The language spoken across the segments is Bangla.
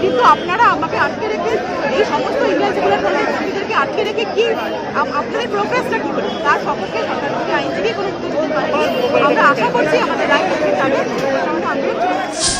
কিন্তু আপনারা আমাকে আটকে রেখে এই সমস্ত ইংরেজিগুলোকে আটকে রেখে কি আপ- আপনাদের প্রোগ্রেসটা কি করে? তার সপক্ষে সরকারপন্থী আইনজীবী কোনো আমরা আশা করছি আমাদের রায় আন্দোলন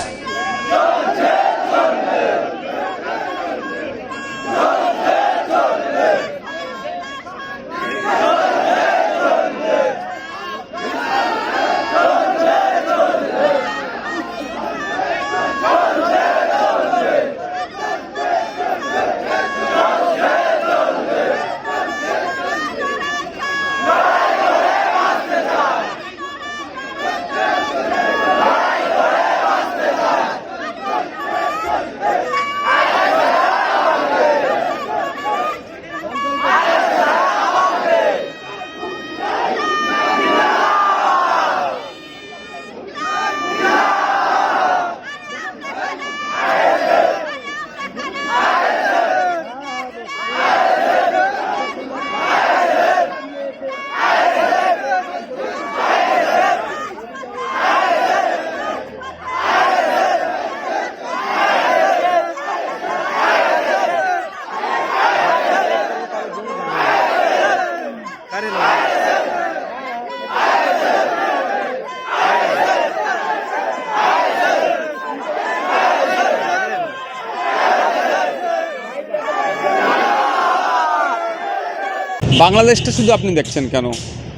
বাংলাদেশটা শুধু আপনি দেখছেন কেন?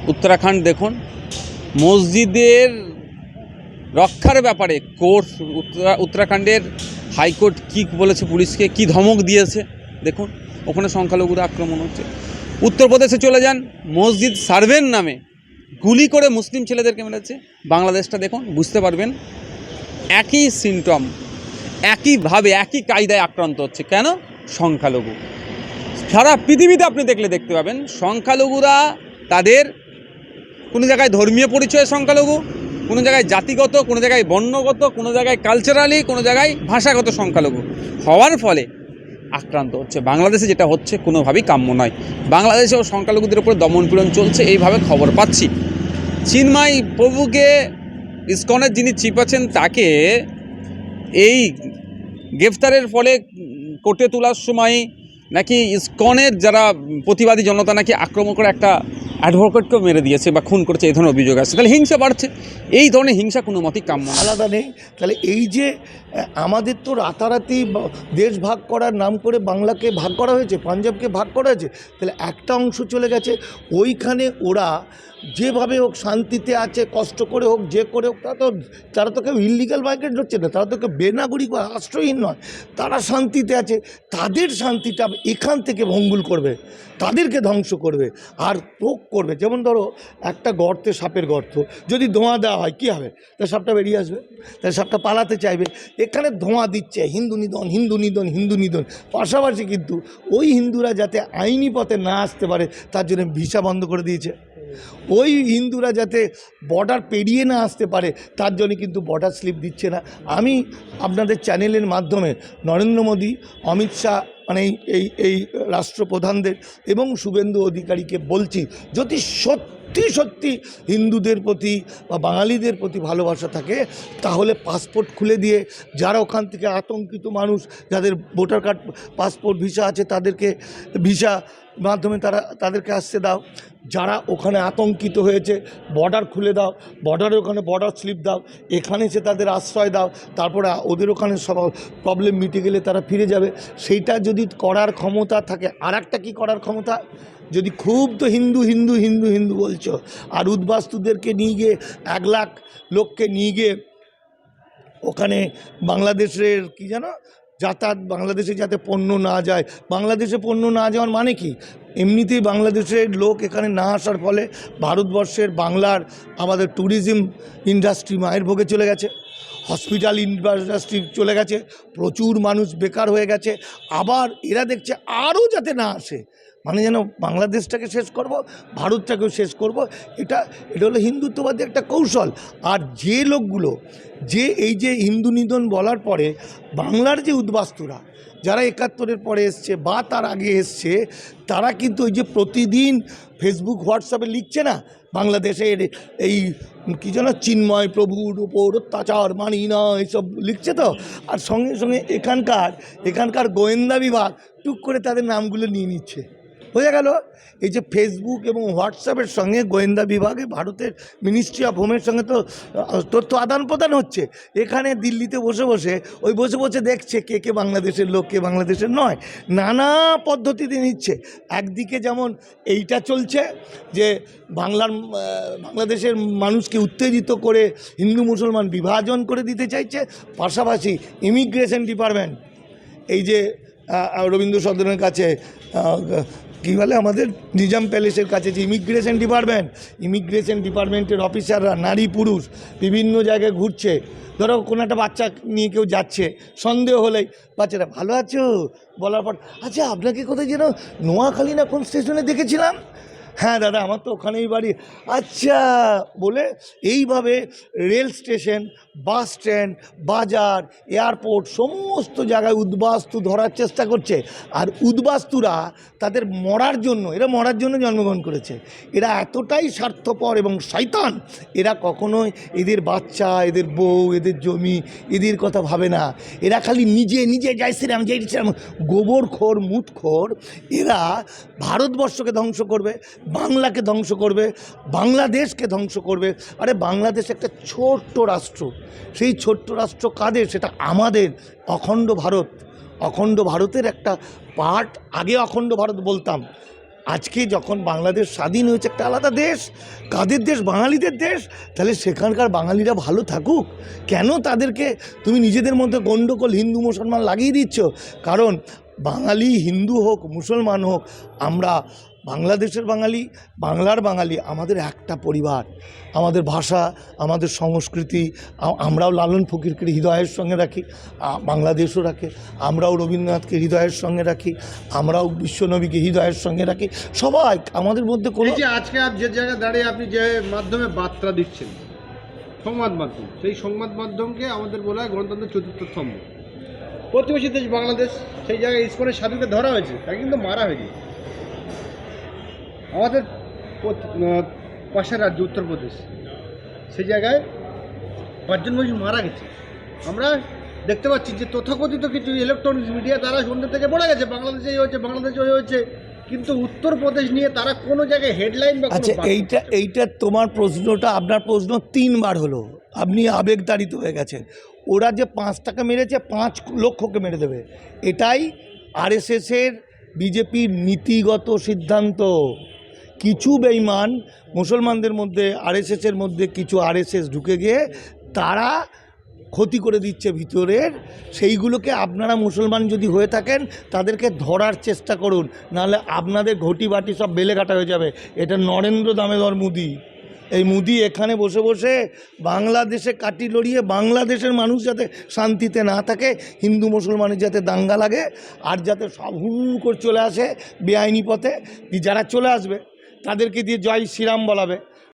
উত্তরাখণ্ড দেখুন, মসজিদের রক্ষার ব্যাপারে কোর্ট, উত্তরা উত্তরাখণ্ডের হাইকোর্ট কী বলেছে পুলিশকে, কি ধমক দিয়েছে, দেখুন, ওখানে সংখ্যালঘুরা আক্রমণ হচ্ছে। উত্তরপ্রদেশে চলে যান, মসজিদ সার্ভেন নামে গুলি করে মুসলিম ছেলেদেরকে মেরেছে। বাংলাদেশটা দেখুন, বুঝতে পারবেন, একই সিমটম একইভাবে, একই কায়দায় আক্রান্ত হচ্ছে। কেন? সংখ্যালঘু। সারা পৃথিবীতে আপনি দেখলে দেখতে পাবেন সংখ্যালঘুরা তাদের কোনো জায়গায় ধর্মীয় পরিচয় সংখ্যালঘু, কোনো জায়গায় জাতিগত, কোনো জায়গায় বর্ণগত, কোনো জায়গায় কালচারালি কোনো জায়গায় ভাষাগত সংখ্যালঘু। হওয়ার ফলে আক্রান্ত হচ্ছে। বাংলাদেশে যেটা হচ্ছে কোনোভাবেই কাম্য নয়। বাংলাদেশেও সংখ্যালঘুদের উপর দমনপীড়ন চলছে, এইভাবে খবর পাচ্ছি। চিন্ময় প্রভুকে ইস্কনের যিনি চিপ আছেন, তাকে এই গ্রেফতারের ফলে কোর্টে তোলার সময় নাকি ইস্কনের যারা প্রতিবাদী জনতা নাকি আক্রমণ করে একটা অ্যাডভোকেটকেও মেরে দিয়েছে বা খুন করছে, এই ধরনের অভিযোগ আছে তাহলে হিংসা বাড়ছে। এই ধরনের হিংসা কোনো মতেই কাম্য আলাদা নেই। তাহলে এই যে আমাদের তো রাতারাতি দেশ ভাগ করার নাম করে বাংলাকে ভাগ করা হয়েছে, পাঞ্জাবকে ভাগ করা হয়েছে, তাহলে একটা অংশ চলে গেছে। ওইখানে ওরা যেভাবে হোক শান্তিতে আছে, কষ্ট করে হোক, যে করে হোক, তারা তো তারা তো কেউ ইলিগাল মাইগ্রেট হচ্ছে না, তারা তো কেউ বেনাগরিক বা আশ্রয়হীন নয়। তারা শান্তিতে আছে, তাদের শান্তিটা এখান থেকে ভঙ্গুল করবে, তাদেরকে ধ্বংস করবে, আর পোক করবে। যেমন ধরো, একটা গর্তে সাপের গর্ত, যদি ধোঁয়া দেওয়া হয়, কী হবে? তা সাপটা বেরিয়ে আসবে তাই সাপটা পালাতে চাইবে। এখানে ধোঁয়া দিচ্ছে, হিন্দু নিধন হিন্দু নিধন হিন্দু নিধন। পাশাপাশি কিন্তু ওই হিন্দুরা যাতে আইনি পথে না আসতে পারে, তার জন্য ভিসা বন্ধ করে দিয়েছে। ওই হিন্দুরা যাতে বর্ডার পেরিয়ে না আসতে পারে, তার জন্য কিন্তু বর্ডার স্লিপ দিচ্ছে না। আমি আপনাদের চ্যানেলের মাধ্যমে নরেন্দ্র মোদী, অমিত শাহ মানে এই এই রাষ্ট্রপ্রধানদের এবং শুভেন্দু অধিকারীকে বলছি, যদি সত্যি সত্যি সত্যি হিন্দুদের প্রতি বা বাঙালিদের প্রতি ভালোবাসা থাকে, তাহলে পাসপোর্ট খুলে দিয়ে যারা ওখান থেকে আতঙ্কিত মানুষ, যাদের ভোটার কার্ড পাসপোর্ট ভিসা আছে, তাদেরকে ভিসা মাধ্যমে তারা, তাদেরকে আসতে দাও। যারা ওখানে আতঙ্কিত হয়েছে বর্ডার খুলে দাও বর্ডারে ওখানে বর্ডার স্লিপ দাও, এখানে এসে তাদের আশ্রয় দাও, তারপরে ওদের ওখানে সব প্রবলেম মিটে গেলে তারা ফিরে যাবে। সেইটা যদি করার ক্ষমতা থাকে আর একটা কী করার ক্ষমতা? যদি খুব তো হিন্দু হিন্দু হিন্দু হিন্দু বলছো, আর উদ্বাস্তুদেরকে নিয়ে গিয়ে এক লাখ লোককে নিয়ে গিয়ে ওখানে বাংলাদেশের কি জানো যাতায়াত, বাংলাদেশে যাতে পণ্য না যায়। বাংলাদেশে পণ্য না যাওয়ার মানে কি? এমনিতেই বাংলাদেশের লোক এখানে না আসার ফলে ভারতবর্ষের বাংলার আমাদের ট্যুরিজম ইন্ডাস্ট্রি মায়ের ভোগে চলে গেছে। হসপিটাল ইন্ডাস্ট্রি চলে গেছে, প্রচুর মানুষ বেকার হয়ে গেছে, আবার এরা দেখছে আরও যাতে না আসে। মানে যেন বাংলাদেশটাকে শেষ করব, ভারতটাকেও শেষ করব, এটা এটা হলো হিন্দুত্ববাদী একটা কৌশল। আর যে লোকগুলো, যে এই যে হিন্দু নিধন বলার পরে বাংলার যে উদ্বাস্তুরা, যারা একাত্তরের পরে এসছে বা তার আগে এসছে, তারা কিন্তু ওই যে প্রতিদিন ফেসবুক হোয়াটসঅ্যাপে লিখছে না, বাংলাদেশের এই কি যেন চিন্ময় প্রভুর উপর অত্যাচার মানি না এইসব লিখছে তো? আর সঙ্গে সঙ্গে এখানকার এখানকার গোয়েন্দা বিভাগ টুক করে তাদের নামগুলো নিয়ে নিচ্ছে। বোঝা গেল। এই যে ফেসবুক এবং হোয়াটসঅ্যাপের সঙ্গে গোয়েন্দা বিভাগে ভারতের মিনিস্ট্রি অফ হোমের সঙ্গে তো তথ্য আদান প্রদান হচ্ছে। এখানে দিল্লিতে বসে বসে, ওই বসে বসে দেখছে কে কে বাংলাদেশের লোক, কে বাংলাদেশের নয়। নানা পদ্ধতিতে নিচ্ছে। একদিকে যেমন এইটা চলছে যে বাংলার বাংলাদেশের মানুষকে উত্তেজিত করে হিন্দু মুসলমান বিভাজন করে দিতে চাইছে, পাশাপাশি ইমিগ্রেশন ডিপার্টমেন্ট এই যে রবীন্দ্র সদনের কাছে কী বলে আমাদের? নিজাম প্যালেসের কাছে যে ইমিগ্রেশন ডিপার্টমেন্ট, ইমিগ্রেশন ডিপার্টমেন্টের অফিসাররা, নারী পুরুষ, বিভিন্ন জায়গায় ঘুরছে। ধরো কোনো একটা বাচ্চা নিয়ে কেউ যাচ্ছে, সন্দেহ হলেই, বাচ্চারা ভালো আছো? বলার পর আচ্ছা আপনাকে কোথায় যেন নোয়াখালী না কোন স্টেশনে দেখেছিলাম? হ্যাঁ দাদা, আমার তো ওখানেই বাড়ি। আচ্ছা বলে এইভাবে রেল স্টেশন, বাস স্ট্যান্ড, বাজার, এয়ারপোর্ট সমস্ত জায়গায় উদ্বাস্তু ধরার চেষ্টা করছে। আর উদ্বাস্তুরা তাদের মরার জন্য, এরা মরার জন্য জন্মগ্রহণ করেছে। এরা এতটাই স্বার্থপর এবং শয়তান, এরা কখনোই এদের বাচ্চা, এদের বউ, এদের জমি, এদের কথা ভাবে না। এরা খালি নিজে নিজে যাই শ্রীরাম জয় শ্রীরাম। গোবরখোর মুতখোর এরা ভারতবর্ষকে ধ্বংস করবে। বাংলাকে ধ্বংস করবে, বাংলাদেশকে ধ্বংস করবে। আরে বাংলাদেশ একটা ছোট্ট রাষ্ট্র। সেই ছোট্ট রাষ্ট্র কাদের? সেটা আমাদের। অখণ্ড ভারত। অখণ্ড ভারতের একটা পার্ট আগে অখণ্ড ভারত বলতাম। আজকে যখন বাংলাদেশ স্বাধীন হয়েছে একটা আলাদা দেশ, কাদের দেশ? বাঙালিদের দেশ? তাহলে সেখানকার বাঙালিরা ভালো থাকুক। কেন তাদেরকে তুমি নিজেদের মধ্যে গণ্ডগোল হিন্দু মুসলমান লাগিয়ে দিচ্ছ? কারণ বাঙালি হিন্দু হোক, মুসলমান হোক, আমরা বাংলাদেশের বাঙালি, বাংলার বাঙালি, আমাদের একটা পরিবার। আমাদের ভাষা, আমাদের সংস্কৃতি আমরাও লালন ফকিরকে হৃদয়ের সঙ্গে রাখি বাংলাদেশও রাখে, আমরাও রবীন্দ্রনাথকে হৃদয়ের সঙ্গে রাখি, আমরাও বিশ্বনবীকে হৃদয়ের সঙ্গে রাখি। সবাই, আমাদের মধ্যে কোনো যে আজকে আপ যে জায়গায় দাঁড়িয়ে আপনি যে মাধ্যমে বার্তা দিচ্ছেন, সংবাদ মাধ্যম, সেই সংবাদ মাধ্যমকে আমাদের বলা হয় গণতন্ত্রের চতুর্থ স্তম্ভ। প্রতিবেশী দেশ বাংলাদেশ সেই জায়গায় ইস্কনের সাধুকে ধরা হয়েছে তাকে কিন্তু মারা হয়েছে। আমাদের পাশের রাজ্য উত্তরপ্রদেশ সেই জায়গায় পাঁচজন মানুষ মারা গেছে। আমরা দেখতে পাচ্ছি যে তথাকথিত কিছু ইলেকট্রনিক্স মিডিয়া তারা সন্ধ্যে থেকে পড়ে গেছে বাংলাদেশে এই হয়েছে বাংলাদেশে ওই হয়েছে। কিন্তু উত্তরপ্রদেশ নিয়ে তারা কোনো জায়গায় হেডলাইন বা আচ্ছা এইটা এইটা তোমার প্রশ্নটা আপনার প্রশ্ন তিনবার হলো। আপনি আবেগতাড়িত হয়ে গেছেন। ওরা যে পাঁচ টাকা মেরেছে, পাঁচ লক্ষকে মেরে দেবে। এটাই আরএসএসের বিজেপির নীতিগত সিদ্ধান্ত। কিছু বেইমান মুসলমানদের মধ্যে, আরএসএসের মধ্যে কিছু আরএসএস ঢুকে গিয়ে তারা ক্ষতি করে দিচ্ছে ভিতরের। সেইগুলোকে আপনারা মুসলমান যদি হয়ে থাকেন, তাদেরকে ধরার চেষ্টা করুন। নাহলে আপনাদের ঘটি বাটি সব বেলে কাটা হয়ে যাবে। এটা নরেন্দ্র দামেদর মুদি। এই মুদি এখানে বসে বসে বাংলাদেশে কাটি লড়িয়ে বাংলাদেশের মানুষ যাতে শান্তিতে না থাকে, হিন্দু, মুসলমানের যাতে দাঙ্গা লাগে, আর যাতে সব হু করে চলে আসে বেআইনি পথে, যারা চলে আসবে তাদেরকে দিয়ে জয় শ্রীরাম বলাবে।